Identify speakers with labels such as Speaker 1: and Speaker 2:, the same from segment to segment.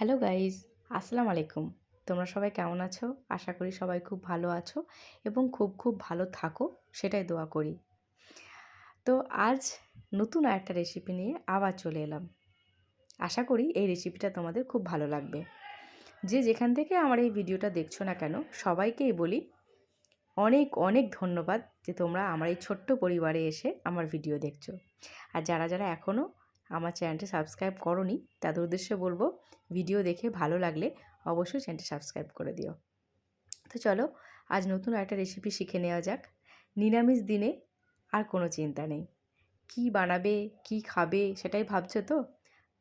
Speaker 1: Hello guys আসসালামু আলাইকুম। তোমরা সবাই কেমন আছো? আশা করি সবাই খুব ভালো আছো এবং খুব খুব ভালো থাকো, সেটাই দোয়া করি। তো আজ নতুন একটা রেসিপি নিয়ে আবার চলে এলাম। আশা করি এই রেসিপিটা তোমাদের খুব ভালো লাগবে। যে যেখান থেকে আমার এই ভিডিওটা দেখছ না কেন, সবাইকেই বলি, অনেক অনেক ধন্যবাদ যে তোমরা আমার এই ছোট্ট পরিবারে এসে আমার ভিডিও দেখছ। আর যারা যারা এখনও আমার চ্যানেলটি সাবস্ক্রাইব করনি, তাদের উদ্দেশ্যে বলব ভিডিও দেখে ভালো লাগলে অবশ্যই চ্যানেলটি সাবস্ক্রাইব করে দিও। তো চলো, আজ নতুন একটা রেসিপি শিখে নেওয়া যাক। নিরামিষ দিনে আর কোনো চিন্তা নেই। কি বানাবে, কি খাবে সেটাই ভাবছ তো?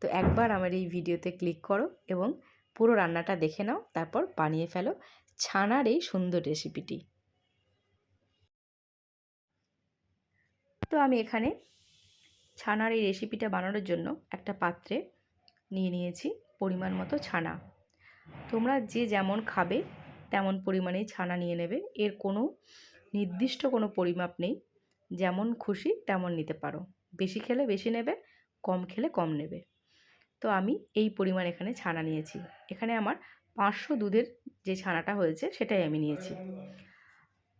Speaker 1: তো একবার আমার এই ভিডিওতে ক্লিক করো এবং পুরো রান্নাটা দেখে নাও, তারপর বানিয়ে ফেলো ছানার এই সুন্দর রেসিপিটি তো আমি এখানে ছানার এই রেসিপিটা বানানোর জন্য একটা পাত্রে নিয়ে নিয়েছি পরিমাণ মতো ছানা। তোমরা যে যেমন খাবে তেমন পরিমাণেই ছানা নিয়ে নেবে। এর কোনো নির্দিষ্ট কোনো পরিমাপ নেই। যেমন খুশি তেমন নিতে পারো। বেশি খেলে বেশি নেবে, কম খেলে কম নেবে। তো আমি এই পরিমাণ এখানে ছানা নিয়েছি। এখানে আমার পাঁচশো দুধের যে ছানাটা হয়েছে সেটাই আমি নিয়েছি।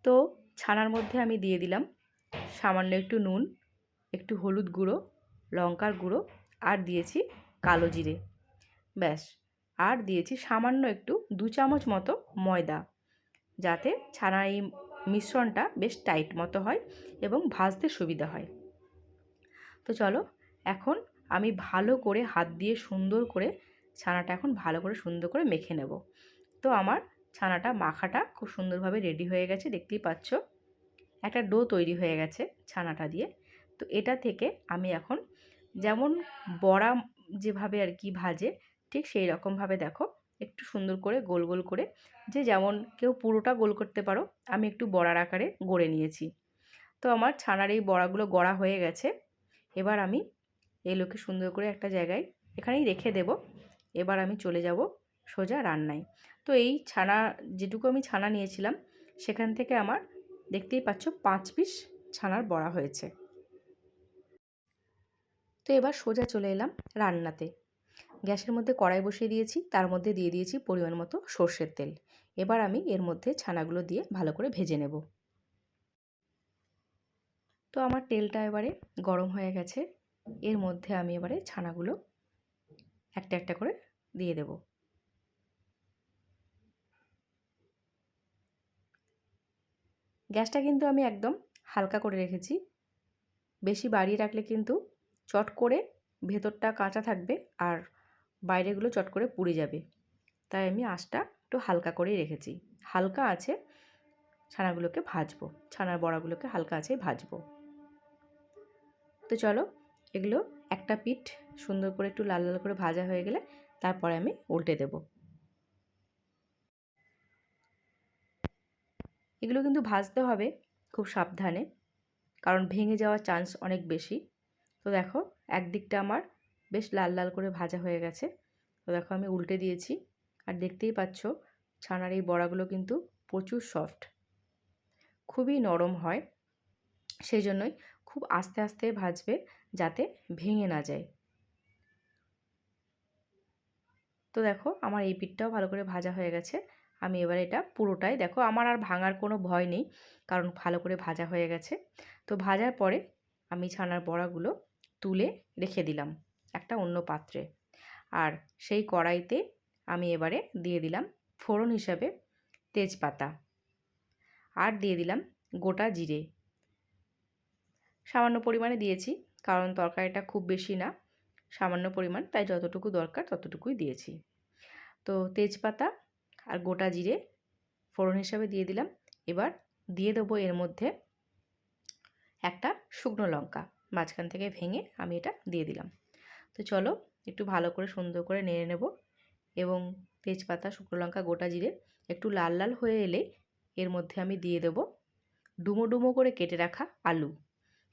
Speaker 1: তো ছানার মধ্যে আমি দিয়ে দিলাম সামান্য একটু নুন একটু হলুদ গুঁড়ো, লঙ্কার গুঁড়ো আর দিয়েছি কালো জিরে। ব্যাস, আর দিয়েছি সামান্য একটু দু চামচ মতো ময়দা, যাতে ছানা এই মিশ্রণটা বেশ টাইট মতো হয় এবং ভাজতে সুবিধা হয়। তো চলো, এখন আমি ভালো করে হাত দিয়ে সুন্দর করে ছানাটা এখন ভালো করে সুন্দর করে মেখে নেব। তো আমার ছানাটা মাখাটা খুব সুন্দরভাবে রেডি হয়ে গেছে, দেখতেই পাচ্ছ। একটা ডো তৈরি হয়ে গেছে ছানাটা দিয়ে। তো এটা থেকে আমি এখন যেমন বড়া যেভাবে আর কি ভাজে, ঠিক সেই রকমভাবে দেখো, একটু সুন্দর করে গোল গোল করে, যে যেমন কেউ পুরোটা গোল করতে পারো, আমি একটু বড়ার আকারে গড়ে নিয়েছি। তো আমার ছানার এই বড়াগুলো গড়া হয়ে গেছে, এবার আমি এগুলোকে সুন্দর করে একটা জায়গায় এখানেই রেখে দেব, এবার আমি চলে যাব সোজা রান্নায়। তো এই ছানা, যেটুকু আমি ছানা নিয়েছিলাম, সেখান থেকে আমার দেখতেই পাচ্ছ পাঁচ পিস ছানার বড়া হয়েছে। তো এবার সোজা চলে এলাম রান্নাতে। গ্যাসের মধ্যে কড়াই বসিয়ে দিয়েছি, তার মধ্যে দিয়ে দিয়েছি পরিমাণ মতো সর্ষের তেল। এবার আমি এর মধ্যে ছানাগুলো দিয়ে ভালো করে ভেজে নেব। তো আমার তেলটা এবারে গরম হয়ে গেছে। এর মধ্যে আমি এবারে ছানাগুলো একটা একটা করে দিয়ে দেব। গ্যাসটা কিন্তু আমি একদম হালকা করে রেখেছি। বেশি বাড়িয়ে রাখলে কিন্তু চট করে ভেতরটা কাঁচা থাকবে আর বাইরেগুলো চট করে পুড়ে যাবে। তাই আমি আঁচটা একটু হালকা করেই রেখেছি। হালকা আছে, ছানাগুলোকে ভাজবো। ছানার বড়াগুলোকে হালকা আছে, ভাজবো। তো চলো, এগুলো একটা পিঠ সুন্দর করে একটু লাল লাল করে ভাজা হয়ে গেলে তারপরে আমি উল্টে দেব। এগুলো কিন্তু ভাজতে হবে খুব সাবধানে, কারণ ভেঙে যাওয়ার চান্স অনেক বেশি। তো দেখো, একদিকটা আমার বেশ লাল লাল করে ভাজা হয়ে গেছে। তো দেখো, আমি উল্টে দিয়েছি। আর দেখতেই পাচ্ছ, ছানার এই বড়াগুলো কিন্তু প্রচুর সফট খুবই নরম হয়। সেই জন্যই খুব আস্তে আস্তে ভাজবে যাতে ভেঙে না যায়। তো দেখো, আমার এই পিঠটাও ভালো করে ভাজা হয়ে গেছে। আমি এবার এটা পুরোটাই, দেখো, আমার আর ভাঙার কোনো ভয় নেই। কারণ ভালো করে ভাজা হয়ে গেছে। তো ভাজার পরে আমি ছানার বড়াগুলো তুলে রেখে দিলাম একটা অন্য পাত্রে। আর সেই কড়াইতে আমি এবারে দিয়ে দিলাম ফোড়ন হিসাবে তেজপাতা। আর দিয়ে দিলাম গোটা জিরে। সামান্য পরিমাণে দিয়েছি, কারণ তরকারিটা খুব বেশি না, সামান্য পরিমাণ, তাই যতটুকু দরকার ততটুকুই দিয়েছি। তো তেজপাতা আর গোটা জিরে ফোড়ন হিসাবে দিয়ে দিলাম। এবার দিয়ে দেবো এর মধ্যে একটা শুকনো লঙ্কা। মাঝখান থেকে ভেঙে আমি এটা দিয়ে দিলাম। তো চলো একটু ভালো করে সুন্দর করে নেড়ে নেব এবং তেজপাতা, শুকনো লঙ্কা, গোটা জিরে একটু লাল লাল হয়ে এলে এর মধ্যে আমি দিয়ে দেব ডুমো ডুমো করে কেটে রাখা আলু।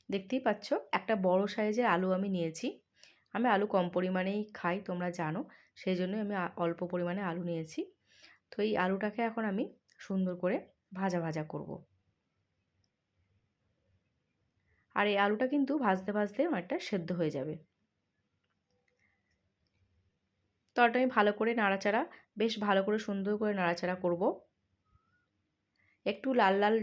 Speaker 1: দেখতেই পাচ্ছ একটা বড় সাইজের আলু আমি নিয়েছি। আমি আলু কম পরিমাণেই খাই, তোমরা জানো সেই জন্যই আমি অল্প পরিমাণে আলু নিয়েছি। তো এই আলুটাকে এখন আমি সুন্দর করে ভাজা ভাজা করব। আর এই আলুটা কিন্তু ভাজতে ভাজতে অনেকটা সেদ্ধ হয়ে যাবে। তো ওটা আমি ভালো করে নাড়াচাড়া, বেশ ভালো করে সুন্দর করে নাড়াচাড়া করব। একটু লাল লাল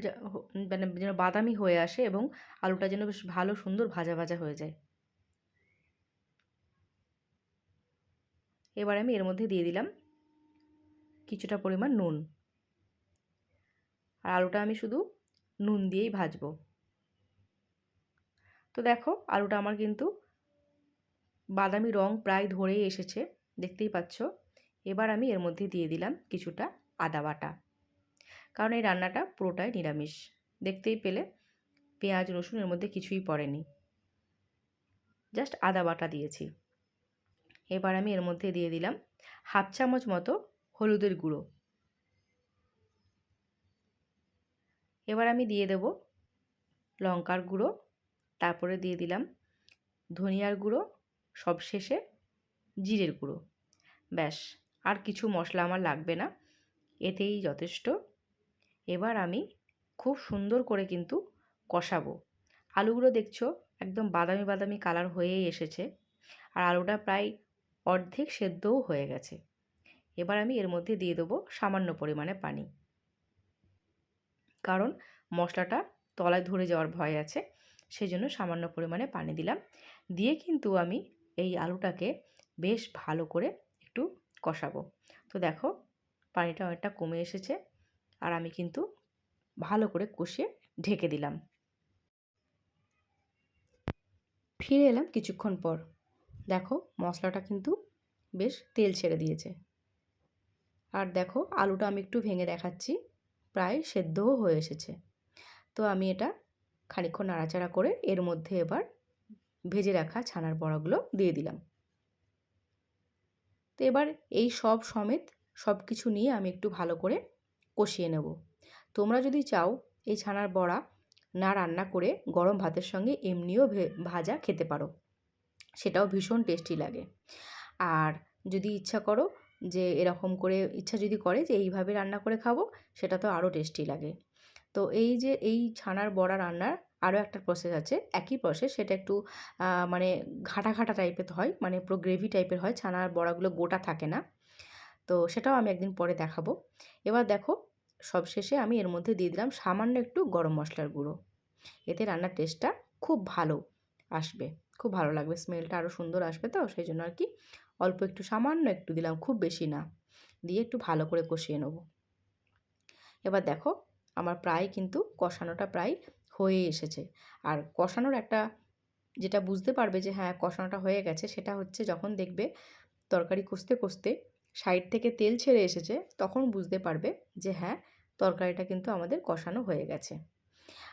Speaker 1: মানে যেন বাদামি হয়ে আসে এবং আলুটা যেন বেশ ভালো, সুন্দর ভাজা ভাজা হয়ে যায়। এবার আমি এর মধ্যে দিয়ে দিলাম কিছুটা পরিমাণ নুন। আর আলুটা আমি শুধু নুন দিয়েই ভাজবো। তো দেখো আলুটা আমার কিন্তু বাদামি রং প্রায় ধরেই এসেছে, দেখতেই পাচ্ছ। এবার আমি এর মধ্যে দিয়ে দিলাম কিছুটা আদা বাটা। কারণ এই রান্নাটা পুরোটাই নিরামিষ, দেখতেই পেলে পেঁয়াজ, রসুন এর মধ্যে কিছুই পড়েনি। জাস্ট আদা বাটা দিয়েছি। এবার আমি এর মধ্যে দিয়ে দিলাম হাফ চামচ মতো হলুদের গুঁড়ো। এবার আমি দিয়ে দেব লঙ্কার গুঁড়ো তারপরে দিয়ে দিলাম ধনিয়ার গুঁড়ো, সবশেষে জিরের গুঁড়ো। ব্যাস, আর কিছু মশলা আমার লাগবে না, এতেই যথেষ্ট। এবার আমি খুব সুন্দর করে কিন্তু কষাবো। আলুগুলো দেখছ, একদম বাদামি বাদামি কালার হয়েই এসেছে, আর আলুটা প্রায় অর্ধেক সেদ্ধও হয়ে গেছে। এবার আমি এর মধ্যে দিয়ে দেবো সামান্য পরিমাণে পানি। কারণ মশলাটা তলায় ধরে যাওয়ার ভয় আছে সেই জন্য সামান্য পরিমাণে পানি দিলাম। দিয়ে কিন্তু আমি এই আলুটাকে বেশ ভালো করে একটু কষাবো। তো দেখো, পানিটা অনেকটা কমে এসেছে আর আমি কিন্তু ভালো করে কষিয়ে ঢেকে দিলাম। ফিরে এলাম কিছুক্ষণ পর। দেখো, মশলাটা কিন্তু বেশ তেল ছেড়ে দিয়েছে। আর দেখো, আলুটা আমি একটু ভেঙে দেখাচ্ছি, প্রায় সেদ্ধও হয়ে এসেছে। তো আমি এটা খানিক্ষণ নাড়াচাড়া করে এর মধ্যে এবার ভেজে রাখা ছানার বড়াগুলো দিয়ে দিলাম। তো এবার এই সব সমেত সব কিছু নিয়ে আমি একটু ভালো করে কষিয়ে নেব। তোমরা যদি চাও এই ছানার বড়া না রান্না করে গরম ভাতের সঙ্গে এমনিও ভাজা খেতে পারো। সেটাও ভীষণ টেস্টি লাগে। আর যদি ইচ্ছা করো যে এরকম করে, ইচ্ছা যদি করে যে এইভাবে রান্না করে খাব, সেটা তো আরও টেস্টি লাগে। তো এই যে এই ছানার বড়া রান্নার আরও একটা প্রসেস আছে। একই প্রসেস সেটা একটু মানে ঘাটা ঘাটা টাইপের হয় মানে পুরো গ্রেভি টাইপের হয়, ছানার বড়াগুলো গোটা থাকে না। তো সেটাও আমি একদিন পরে দেখাবো। এবার দেখো, সবশেষে আমি এর মধ্যে দিয়ে দিলাম সামান্য একটু গরম মশলার গুঁড়ো। এতে রান্নার টেস্টটা খুব ভালো আসবে, খুব ভালো লাগবে। স্মেলটা আরও সুন্দর আসবে তো, সেই জন্য আর কি অল্প একটু, সামান্য একটু দিলাম, খুব বেশি না। দিয়ে একটু ভালো করে কষিয়ে নেব। এবার দেখো আমার প্রায় কিন্তু কষানোটা প্রায় হয়ে এসেছে। আর কষানোর একটা যেটা বুঝতে পারবে যে হ্যাঁ কষানোটা হয়ে গেছে, সেটা হচ্ছে যখন দেখবে তরকারি কষতে কষতে সাইড থেকে তেল ছেড়ে এসেছে, তখন বুঝতে পারবে যে হ্যাঁ তরকারিটা কিন্তু আমাদের কষানো হয়ে গেছে।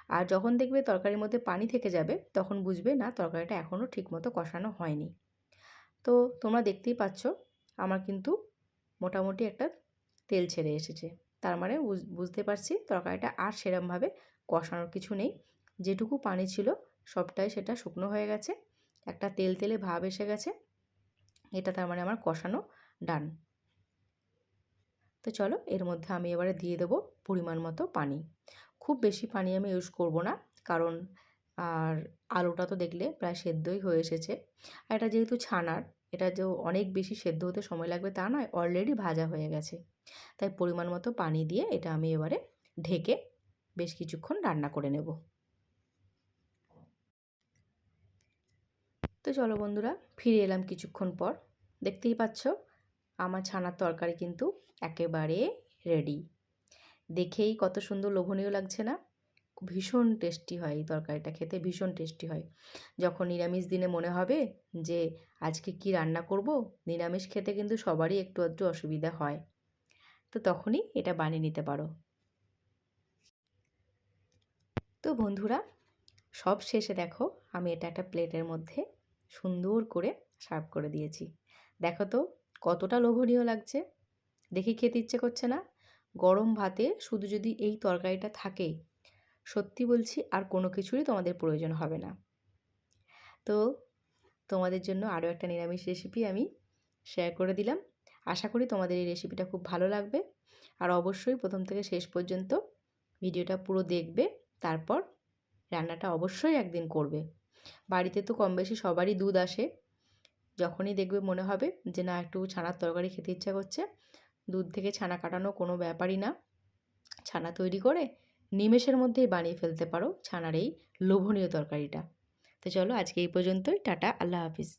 Speaker 1: আর যখন দেখবে তরকারির মধ্যে পানি থেকে যাবে, তখন বুঝবে, না, তরকারিটা এখনও ঠিকমতো কষানো হয়নি। তো তোমরা দেখতেই পাচ্ছ, আমার কিন্তু মোটামুটি একটা তেল ছেড়ে এসেছে। তার মানে বুঝতে পারছি তরকারিটা আর সেরমভাবে কষানোর কিছু নেই। যেটুকু পানি ছিল সবটাই সেটা শুকনো হয়ে গেছে। একটা তেল তেলে ভাব এসে গেছে। এটা তার মানে আমার কষানো ডান। তো চলো এর মধ্যে আমি এবারে দিয়ে দেবো পরিমাণ মতো পানি। খুব বেশি পানি আমি ইউজ করব না, কারণ আর আলুটা তো দেখলে প্রায় সেদ্ধই হয়ে এসেছে। আর এটা যেহেতু ছানার, এটা যে অনেক বেশি সেদ্ধ হতে সময় লাগবে তা নয় অলরেডি ভাজা হয়ে গেছে। তাই পরিমাণ মতো পানি দিয়ে এটা আমি এবারে ঢেকে বেশ কিছুক্ষণ রান্না করে নেব। তো চলো বন্ধুরা, ফিরে এলাম কিছুক্ষণ পর। দেখতেই পাচ্ছ, আমার ছানার তরকারি কিন্তু একেবারে রেডি দেখেই কত সুন্দর লোভনীয় লাগছে না? ভীষণ টেস্টি হয় এই তরকারিটা, খেতে ভীষণ টেস্টি হয়। যখন নিরামিষ দিনে মনে হবে যে, আজকে কি রান্না করব, নিরামিষ খেতে কিন্তু সবারই একটু আধটু অসুবিধা হয়। তো তখনই এটা বানিয়ে নিতে পারো। তো বন্ধুরা, সব শেষে দেখো আমি এটা একটা প্লেটের মধ্যে সুন্দর করে সার্ভ করে দিয়েছি। দেখো তো কতটা লোভনীয় লাগছে। দেখি খেতে ইচ্ছে করছে না। গরম ভাতে শুধু যদি এই তরকারিটা থাকে, সত্যি বলছি আর কোনো কিছুরই তোমাদের প্রয়োজন হবে না। তো তোমাদের জন্য আরও একটা নিরামিষ রেসিপি আমি শেয়ার করে দিলাম। আশা করি তোমাদের এই রেসিপিটা খুব ভালো লাগবে। আর অবশ্যই প্রথম থেকে শেষ পর্যন্ত ভিডিওটা পুরো দেখবে, তারপর রান্নাটা অবশ্যই একদিন করবে। বাড়িতে তো কম বেশি সবারই দুধ আসে। যখনই দেখবে মনে হবে যে, না, একটু ছানার তরকারি খেতে ইচ্ছা করছে, দুধ থেকে ছানা কাটানো কোনো ব্যাপারই না। ছানা তৈরি করে নিমেষের মধ্যেই বানিয়ে ফেলতে পারো, ছানার এই লোভনীয় তরকারিটা। তো চলো আজকে এই পর্যন্তই, টাটা, আল্লাহ হাফিজ।